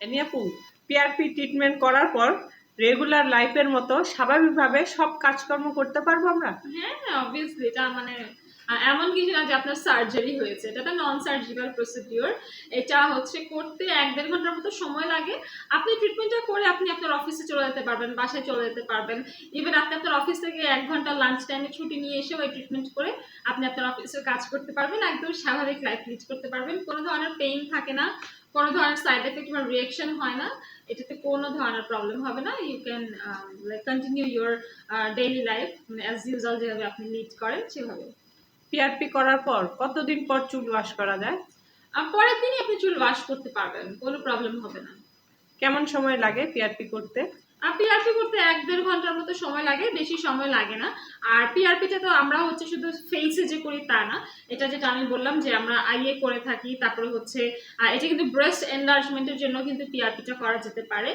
আপু PRP treatment করার পর রেগুলার লাইফের মতো স্বাভাবিকভাবে সব কাজকর্ম করতে পারব আমরা? হ্যাঁ হ্যাঁ অবভিয়াসলি এটা মানে এমন কিছু না যে আপনার সার্জারি হয়েছে, এটা নন সার্জিক্যাল প্রসিডিওর এটা হচ্ছে করতে এক দেড় ঘণ্টার মতো সময় লাগে। আপনি ট্রিটমেন্টটা করে আপনি আপনার অফিসে চলে যেতে পারবেন, বাসায় চলে যেতে পারবেন। ইভেন আপনি আপনার অফিস থেকে এক ঘণ্টা লাঞ্চ টাইমে ছুটি নিয়ে এসে ওই ট্রিটমেন্ট করে আপনি আপনার অফিসে কাজ করতে পারবেন। একদম স্বাভাবিক লাইফ লিড করতে পারবেন। কোনো ধরনের পেইন থাকে না। কোনো ধরনের সাইড এফেক্ট বা রিয়েকশন হয় না এটাতে কোনো ধরনের প্রবলেম হবে না। You can like continue your daily life as usual যেভাবে আপনি লিড করেন সেভাবে। পিআরপি করার পর কতদিন পর চুল ওয়াশ করা যায়? আর পরের দিনই আপনি চুল ওয়াশ করতে পারবেন কোনো প্রবলেম হবে না। কেমন সময় লাগে পিআরপি করতে? আর পিআরপি করতে এক দেড় ঘণ্টার মতো সময় লাগে, বেশি সময় লাগে না। আর পিআরপিটা তো আমরা হচ্ছে শুধু ফেসে যে করি তা না। এটা যেটা আমি বললাম যে আমরা আইএ করে থাকি, তারপরে হচ্ছে এটা কিন্তু ব্রেস্ট এনলার্জমেন্টের জন্য কিন্তু পিআরপিটা করা যেতে পারে।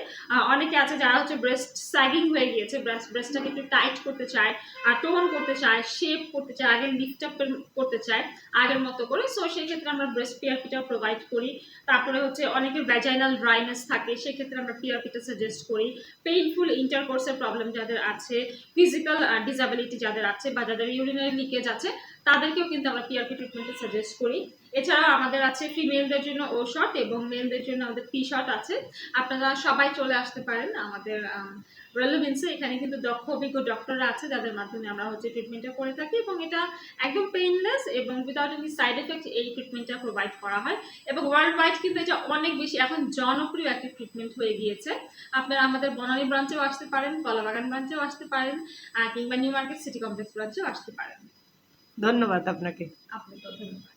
অনেকে আছে যারা হচ্ছে ব্রেস্ট স্যাগিং হয়ে গিয়েছে ব্রেস্ট ব্রেস্টটাকে একটু টাইট করতে চায়, আর টোন করতে চায় শেপ করতে চায় আগে লিফট আপ করতে চায়, আগের মতো করে। সো সেই ক্ষেত্রে আমরা ব্রেস্ট পিআরপিটাও প্রোভাইড করি। তারপরে হচ্ছে অনেকের ভ্যাজাইনাল ড্রাইনেস থাকে, সেক্ষেত্রে আমরা পিআরপিটা সাজেস্ট করি। পেইনফুল ইন্টারকোর্সের প্রবলেম যাদের আছে ফিজিক্যাল ডিসাবিলিটি যাদের আছে বা যাদের ইউরিনারি লিকেজ আছে তাদেরকেও কিন্তু আমরা পিআরপি ট্রিটমেন্টে সাজেস্ট করি। এছাড়াও আমাদের আছে ফিমেলদের জন্য ও শট এবং মেলদের জন্য আমাদের পি শট আছে। আপনারা সবাই চলে আসতে পারেন আমাদের রেলেভেন্সে এখানে কিন্তু দক্ষ, অভিজ্ঞ ডক্টররা আছে, যাদের মাধ্যমে আমরা হচ্ছে ট্রিটমেন্টটা করে থাকি এবং এটা একদম পেইনলেস এবং উইদাউট এনি সাইড এফেক্ট এই ট্রিটমেন্টটা প্রোভাইড করা হয়। এবং ওয়ার্ল্ড ওয়াইড কিন্তু এটা অনেক বেশি, এখন জনপ্রিয় একটা ট্রিটমেন্ট হয়ে গিয়েছে। আপনারা আমাদের বনানী ব্রাঞ্চেও আসতে পারেন, কলাবাগান ব্রাঞ্চেও আসতে পারেন কিংবা নিউ মার্কেট সিটি কমপ্লেক্স ব্রাঞ্চেও আসতে পারেন। ধন্যবাদ আপনাকে আপনাকে ধন্যবাদ